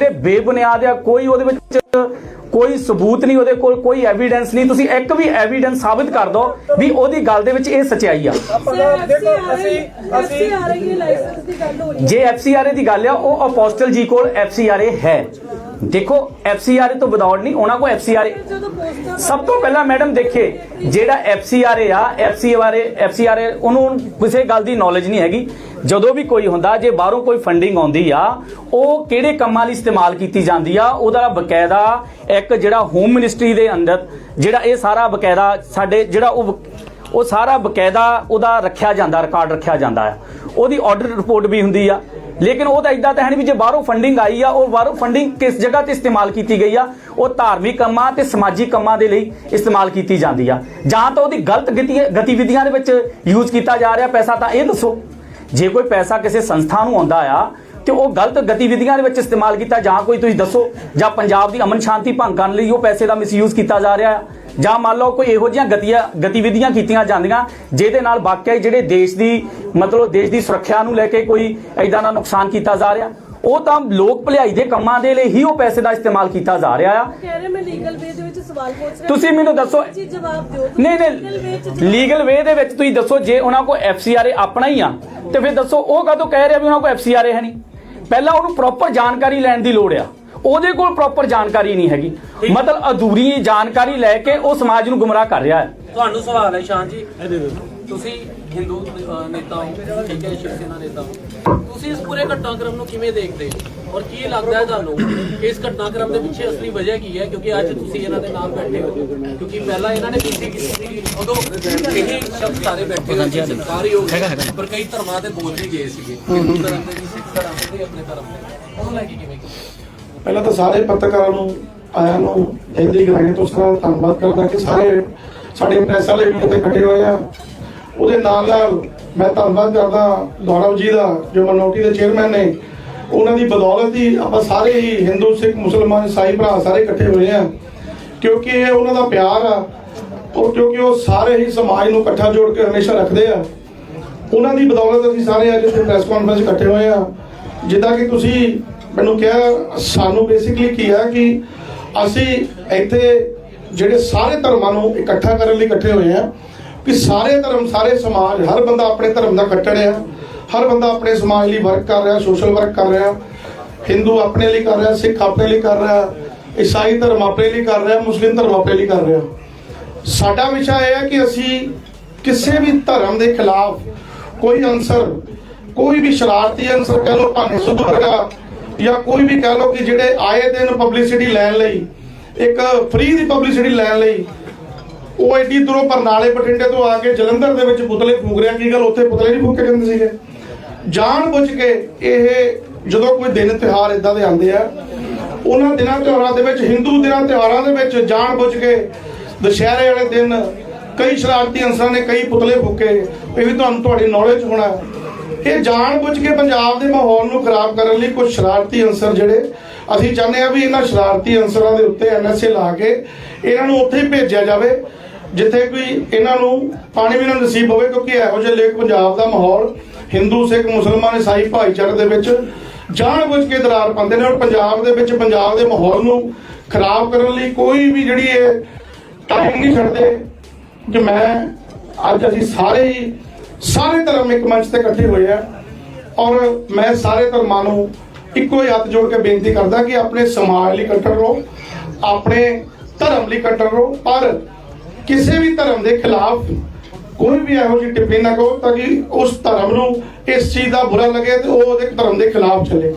ਜਿਹੜੇ ਬੇਬੁਨਿਆਦ ਆ ਕੋਈ ਉਹਦੇ ਵਿੱਚ ਕੋਈ ਸਬੂਤ ਨਹੀਂ ਉਹਦੇ ਕੋਲ ਕੋਈ ਐਵੀਡੈਂਸ ਨਹੀਂ। ਤੁਸੀਂ ਇੱਕ ਵੀ ਐਵੀਡੈਂਸ ਸਾਬਿਤ ਕਰ ਦਿਓ ਵੀ ਉਹਦੀ ਗੱਲ ਦੇ ਵਿੱਚ ਇਹ ਸਚਾਈ ਆ। ਦੇਖੋ ਅਸੀਂ ਅਸੀਂ ਆ ਰਹੀ ਹੈ ਲਾਇਸੈਂਸ ਦੀ ਗੱਲ ਹੋ ਰਹੀ ਹੈ। ਜੇ ਐਫਸੀਆਰਏ ਦੀ ਗੱਲ ਆ ਉਹ ਅਪੋਸਟਲ ਜੀ ਕੋਲ ਐਫਸੀਆਰਏ ਹੈ। ਦੇਖੋ ਐਫਸੀਆਰਏ ਤੋਂ ਵਿਦਆਊਟ ਨਹੀਂ, ਉਹਨਾਂ ਕੋਲ ਐਫਸੀਆਰਏ ਸਭ ਤੋਂ ਪਹਿਲਾਂ ਮੈਡਮ ਦੇਖੇ, ਜਿਹੜਾ ਐਫਸੀਆਰਏ ਆ ਐਫਸੀਆਰਏ ਐਫਸੀਆਰਏ ਉਹਨੂੰ ਕਿਸੇ ਗੱਲ ਦੀ ਨੌਲੇਜ ਨਹੀਂ ਹੈਗੀ। ਜਦੋਂ ਵੀ ਕੋਈ ਹੁੰਦਾ, ਜੇ ਬਾਹਰੋਂ ਕੋਈ ਫੰਡਿੰਗ ਆਉਂਦੀ ਆ, ਉਹ ਕਿਹੜੇ ਕੰਮਾਂ ਲਈ ਇਸਤੇਮਾਲ ਕੀਤੀ ਜਾਂਦੀ ਆ, ਉਹਦਾ ਬਕਾਇਦਾ ਇੱਕ ਜਿਹੜਾ ਹੋਮ ਮਿਨਿਸਟਰੀ ਦੇ ਅੰਦਰ, ਜਿਹੜਾ ਇਹ ਸਾਰਾ ਬਕਾਇਦਾ ਸਾਡੇ, ਜਿਹੜਾ ਉਹ ਉਹ ਸਾਰਾ ਬਕਾਇਦਾ ਉਹਦਾ ਰੱਖਿਆ ਜਾਂਦਾ ਰਿਕਾਰਡ ਰੱਖਿਆ ਜਾਂਦਾ ਆ। ਉਹਦੀ ਆਡਿਟ ਰਿਪੋਰਟ ਵੀ ਹੁੰਦੀ ਆ। ਲੇਕਿਨ ਉਹ ਤਾਂ ਇਦਾਂ ਤਾਂ ਹੈ ਨਹੀਂ ਵੀ ਜੇ ਬਾਹਰੋਂ ਫੰਡਿੰਗ ਆਈ ਆ, ਉਹ ਬਾਹਰੋਂ ਫੰਡਿੰਗ ਕਿਸ ਜਗ੍ਹਾ ਤੇ ਇਸਤੇਮਾਲ ਕੀਤੀ ਗਈ ਆ, ਉਹ ਧਾਰਮਿਕ ਕੰਮਾਂ ਤੇ ਸਮਾਜਿਕ ਕੰਮਾਂ ਦੇ ਲਈ ਇਸਤੇਮਾਲ ਕੀਤੀ ਜਾਂਦੀ ਆ। ਜਾਂ ਤਾਂ ਉਹਦੀ ਗਲਤ ਗਤੀ- ਗਤੀਵਿਧੀਆਂ ਦੇ ਵਿੱਚ ਯੂਜ਼ ਕੀਤਾ ਜਾ ਰਿਹਾ ਪੈਸਾ, ਤਾਂ ਇਹ ਦੱਸੋ। ਜੇ ਕੋਈ ਪੈਸਾ ਕਿਸੇ ਸੰਸਥਾ ਨੂੰ ਆਉਂਦਾ ਆ, ਤੇ ਉਹ ਗਲਤ ਗਤੀਵਿਧੀਆਂ ਦੇ ਵਿੱਚ ਇਸਤੇਮਾਲ ਕੀਤਾ, ਜਾਂ ਕੋਈ ਤੁਸੀਂ ਦੱਸੋ, ਜਾਂ ਪੰਜਾਬ ਦੀ ਅਮਨ ਸ਼ਾਂਤੀ ਭੰਗ ਕਰਨ ਲਈ ਉਹ ਪੈਸੇ ਦਾ ਮਿਸਯੂਜ਼ ਕੀਤਾ ਜਾ ਰਿਹਾ ਆ, ਜਾਂ ਮੰਨ ਲਓ ਕੋਈ ਇਹੋ ਜਿਹੀਆਂ ਗਤੀਆਂ ਗਤੀਵਿਧੀਆਂ ਕੀਤੀਆਂ ਜਾਂਦੀਆਂ, ਜਿਹਦੇ ਨਾਲ ਵਾਕਿਆ ਜਿਹੜੇ ਦੇਸ਼ ਦੀ ਮਤਲਬ ਦੇਸ਼ ਦੀ ਸੁਰੱਖਿਆ ਨੂੰ ਲੈ ਕੇ ਕੋਈ ਐਦਾਂ ਦਾ ਨੁਕਸਾਨ ਕੀਤਾ ਜਾ ਰਿਹਾ। ਉਹ ਤਾਂ ਲੋਕ ਭਲਾਈ ਦੇ ਕੰਮਾਂ ਦੇ ਲਈ ਹੀ ਉਹ ਪੈਸੇ ਦਾ ਇਸਤੇਮਾਲ ਕੀਤਾ ਜਾ ਰਿਹਾ ਆ। ਕਹਿ ਰਹੇ ਮੈਂ ਲੀਗਲ ਵੇ ਦੇ ਵਿੱਚ ਸਵਾਲ ਪੁੱਛ ਰਿਹਾ। ਤੁਸੀਂ ਮੈਨੂੰ ਦੱਸੋ ਜੀ ਜਵਾਬ ਦਿਓ। ਨਹੀਂ ਨਹੀਂ। ਲੀਗਲ ਵੇ ਦੇ ਵਿੱਚ ਤੁਸੀਂ ਦੱਸੋ ਜੇ ਉਹਨਾਂ ਕੋਲ ਐਫਸੀਆਰਏ ਆਪਣਾ ਹੀ ਆ ਤੇ ਫਿਰ ਦੱਸੋ ਉਹ ਕਦੋਂ ਕਹਿ ਰਿਹਾ ਵੀ ਉਹਨਾਂ ਕੋਲ ਐਫਸੀਆਰਏ ਹੈ ਨਹੀਂ। ਪਹਿਲਾਂ ਉਹਨੂੰ ਪ੍ਰੋਪਰ ਜਾਣਕਾਰੀ ਲੈਣ ਦੀ ਲੋੜ ਆ। ਉਹਦੇ ਕੋਲ ਪ੍ਰੋਪਰ ਜਾਣਕਾਰੀ ਨਹੀਂ ਹੈਗੀ। ਮਤਲਬ ਅਧੂਰੀ ਜਾਣਕਾਰੀ ਲੈ ਕੇ ਉਹ ਸਮਾਜ ਨੂੰ ਗੁੰਮਰਾਹ ਕਰ ਰਿਹਾ ਹੈ। ਤੁਹਾਨੂੰ ਸਵਾਲ ਹੈ ਸ਼ਾਨ ਜੀ। ਤੁਸੀਂ ਹਿੰਦੂ ਅਹ, ਨੇਤਾ ਹੋ ਠੀਕ ਹੈ ਸ਼ਿਵ ਸੈਨਾ ਨੇਤਾ ਹੋ। ਤੁਸੀਂ ਇਸ ਪੂਰੇ ਘਟਨਾਕ੍ਰਮ ਨੂੰ ਕਿਵੇਂ ਦੇਖਦੇ ਹੋ? ਔਰ ਕੀ ਲੱਗਦਾ ਹੈ ਤੁਹਾਨੂੰ? ਕਿ ਇਸ ਘਟਨਾਕ੍ਰਮ ਦੇ ਪਿੱਛੇ ਅਸਲੀ ਵਜ੍ਹਾ ਕੀ ਹੈ? ਕਿਉਂਕਿ ਅੱਜ ਤੁਸੀਂ ਇਹਨਾਂ ਦੇ ਨਾਲ ਬੈਠੇ ਹੋ। ਕਿਉਂਕਿ ਪਹਿਲਾਂ ਇਹਨਾਂ ਨੇ ਕੀਤੀ ਕੀਤੀ ਸੀ ਉਦੋਂ ਇਹ ਸ਼ਬਦ ਸਾਰੇ ਬੈਠੇ ਹੋਏ ਸੀ ਸਰਕਾਰੀ ਹੋ ਗਏ ਪਰ ਕਈ ਧਰਮਾਂ ਦੇ ਬੋਲ ਵੀ ਗਏ ਸੀਗੇ। ਹਿੰਦੂ ਧਰਮ ਦੇ ਵੀ ਸਿੱਖ ਧਰਮ ਦੇ ਵੀ ਆਪਣੇ ਧਰਮ ਦੇ ਉਹਨੂੰ ਲੈ ਕੇ ਕਿਵੇਂ ਪਹਿਲਾਂ ਤਾਂ ਸਾਰੇ ਪੱਤਰਕਾਰਾਂ ਨੂੰ ਆਇਆਂ ਨੂੰ ਇਹਦੀ ਗਰਾਈਆਂ ਤੋਂ ਸਾਰਾ ਧੰਨਵਾਦ ਕਰਦਾ ਕਿ ਸਾਰੇ ਸਾਡੇ ਪ੍ਰੈਸ ਵਾਲੇ ਵੀ ਇੱਥੇ ਇਕੱਠੇ ਹੋਏ ਆ। ਉਹਦੇ ਨਾਲ ਨਾਲ ਮੈਂ ਧੰਨਵਾਦ ਕਰਦਾ ਦੌੜਵ ਜੀ ਦਾ, ਜੋ ਮਨੋਟੀ ਦੇ ਚੇਅਰਮੈਨ ਨੇ। ਉਹਨਾਂ ਦੀ ਬਦੌਲਤ ਹੀ ਆਪਾਂ ਸਾਰੇ ਹੀ ਹਿੰਦੂ, ਸਿੱਖ, ਮੁਸਲਮਾਨ ਈਸਾਈ ਭਰਾ ਸਾਰੇ ਇਕੱਠੇ ਹੋਏ ਆ। ਕਿਉਂਕਿ ਇਹ ਉਹਨਾਂ ਦਾ ਪਿਆਰ ਆ। ਔਰ ਕਿਉਂਕਿ ਉਹ ਸਾਰੇ ਹੀ ਸਮਾਜ ਨੂੰ ਇਕੱਠਾ ਜੋੜ ਕੇ ਹਮੇਸ਼ਾ ਰੱਖਦੇ ਆ। ਉਹਨਾਂ ਦੀ ਬਦੌਲਤ ਅਸੀਂ ਸਾਰੇ ਅੱਜ ਇੱਥੇ ਪ੍ਰੈਸ ਕਾਨਫਰੰਸ ਇਕੱਠੇ ਹੋਏ ਆ। ਜਿੱਦਾਂ ਕਿ ਤੁਸੀਂ ਮੈਨੂੰ ਕਿਹਾ, ਸਾਨੂੰ ਬੇਸਿਕਲੀ ਕੀ ਆ ਕਿ ਅਸੀਂ ਇੱਥੇ ਜਿਹੜੇ ਸਾਰੇ ਧਰਮਾਂ ਨੂੰ ਇਕੱਠਾ ਕਰਨ ਲਈ ਇਕੱਠੇ ਹੋਏ ਆ ਕਿ ਸਾਰੇ ਧਰਮ, ਸਾਰੇ ਸਮਾਜ, ਹਰ ਬੰਦਾ ਆਪਣੇ ਧਰਮ ਦਾ ਕੱਟੜ ਆ, ਹਰ ਬੰਦਾ ਆਪਣੇ ਸਮਾਜ ਲਈ ਵਰਕ ਕਰ ਰਿਹਾ ਸੋਸ਼ਲ ਵਰਕ ਕਰ ਰਿਹਾ ਹਿੰਦੂ ਆਪਣੇ ਲਈ ਕਰ ਰਿਹਾ ਸਿੱਖ ਆਪਣੇ ਲਈ ਕਰ ਰਿਹਾ ਈਸਾਈ ਧਰਮ ਆਪਣੇ ਲਈ ਕਰ ਰਿਹਾ ਮੁਸਲਿਮ ਧਰਮ ਆਪਣੇ ਲਈ ਕਰ ਰਿਹਾ। ਸਾਡਾ ਵਿਸ਼ਾ ਇਹ ਹੈ ਕਿ ਅਸੀਂ ਕਿਸੇ ਵੀ ਧਰਮ ਦੇ ਖਿਲਾਫ ਕੋਈ ਅੰਸਰ ਕੋਈ ਵੀ ਸ਼ਰਾਰਤੀ ਅੰਸਰ ਕਹਿ ਲੋ ਭਾਵੇਂ ਸਿੱਧੂ ਜਾਂ ਕੋਈ ਵੀ ਕਹਿ ਲੋ ਕਿ ਜਿਹੜੇ ਆਏ ਦਿਨ ਪਬਲਿਸਿਟੀ ਲੈਣ ਲਈ ਇੱਕ ਫ੍ਰੀ ਦੀ ਪਬਲਿਸਿਟੀ ਲੈਣ ਲਈ। ਉਹ ਐਡੀ ਦੂਰੋਂ ਬਰਨਾਲੇ ਬਠਿੰਡੇ ਤੋਂ ਆ ਕੇ ਜਲੰਧਰ ਦੇ ਵਿੱਚ ਪੁਤਲੇ ਫੂਕ ਰਿਹਾ, ਕੀ ਗੱਲ, ਉੱਥੇ ਪੁਤਲੇ ਨਹੀਂ ਫੂਕੇ ਜਾਂਦੇ ਸੀਗੇ? ਜਾਣ ਬੁੱਝ ਕੇ ਇਹ ਜਦੋਂ ਕੋਈ ਦਿਨ ਤਿਉਹਾਰ ਇਦਾਂ ਦੇ ਆਉਂਦੇ ਆ, ਉਹਨਾਂ ਦਿਨਾਂ ਤਿਉਹਾਰਾਂ ਦੇ ਵਿੱਚ, ਹਿੰਦੂ ਦਿਨਾਂ ਤਿਉਹਾਰਾਂ ਦੇ ਵਿੱਚ ਜਾਣ ਬੁੱਝ ਕੇ ਦੁਸ਼ਹਿਰੇ ਵਾਲੇ ਦਿਨ ਕਈ ਸ਼ਰਾਰਤੀ ਅੰਸਰਾਂ ਨੇ ਕਈ ਪੁਤਲੇ ਫੂਕੇ। ਇਹ ਵੀ ਤੁਹਾਨੂੰ ਤੁਹਾਡੀ ਨੌਲੇਜ ਹੋਣਾ। ਇਹ ਜਾਣ ਬੁੱਝ ਕੇ ਪੰਜਾਬ ਦੇ ਮਾਹੌਲ ਨੂੰ ਖਰਾਬ ਕਰਨ ਲਈ ਕੁਝ ਸ਼ਰਾਰਤੀ ਅੰਸਰ ਜਿਹੜੇ ਅਸੀਂ ਚਾਹੁੰਦੇ ਆ ਵੀ ਇਹਨਾਂ ਸ਼ਰਾਰਤੀ ਅੰਸਰਾਂ ਦੇ ਉੱਤੇ ਐਨਐਸਏ ਲਾ ਕੇ ਇਹਨਾਂ ਨੂੰ ਉੱਥੇ ਹੀ ਭੇਜਿਆ ਜਾਵੇ, ਜਿੱਥੇ ਕੋਈ ਇਹਨਾਂ ਨੂੰ ਪਾਣੀ ਵੀ ਨਾ ਨਸੀਬ ਹੋਵੇ, ਕਿਉਂਕਿ ਇਹੋ ਜਿਹੇ ਲੇਖ ਪੰਜਾਬ ਦਾ ਮਾਹੌਲ, ਹਿੰਦੂ, ਸਿੱਖ, ਮੁਸਲਮਾਨ ਈਸਾਈ ਭਾਈਚਾਰੇ ਦੇ ਵਿੱਚ ਜਾਣ ਬੁੱਝ ਕੇ ਦਰਾਰ ਪਾਉਂਦੇ ਨੇ ਔਰ ਪੰਜਾਬ ਦੇ ਵਿੱਚ ਪੰਜਾਬ ਦੇ ਮਾਹੌਲ ਨੂੰ ਖਰਾਬ ਕਰਨ ਲਈ ਕੋਈ ਵੀ ਜਿਹੜੀ ਇਹ ਟਾਈਮ ਨਹੀਂ ਛੱਡਦੇ, ਕਿ ਮੈਂ ਅੱਜ ਅਸੀਂ ਸਾਰੇ ਹੀ ਸਾਰੇ ਧਰਮ ਇੱਕ ਮੰਚ ਤੇ ਇਕੱਠੇ ਹੋਏ ਆ ਔਰ ਮੈਂ ਸਾਰੇ ਧਰਮਾਂ ਨੂੰ ਇੱਕੋ ਹੀ ਹੱਥ ਜੋੜ ਕੇ ਬੇਨਤੀ ਕਰਦਾ ਕਿ ਆਪਣੇ ਸਮਾਜ ਲਈ ਕੱਟੜ ਰਹੋ, ਆਪਣੇ ਧਰਮ ਲਈ ਇਕੱਠੇ ਰਹੋ, ਪਰ ਕਿਸੇ ਵੀ ਧਰਮ ਦੇ ਖਿਲਾਫ ਕੋਈ ਵੀ ਇਹੋ ਜਿਹੀ ਟਿੱਪਣੀ ਨਾ ਕਰੋ ਤਾਂ ਕਿ ਉਸ ਧਰਮ ਨੂੰ ਇਸ ਚੀਜ਼ ਦਾ ਬੁਰਾ ਲੱਗੇ ਤੇ ਉਹ ਉਹਦੇ ਧਰਮ ਦੇ ਖਿਲਾਫ ਚੱਲੇ।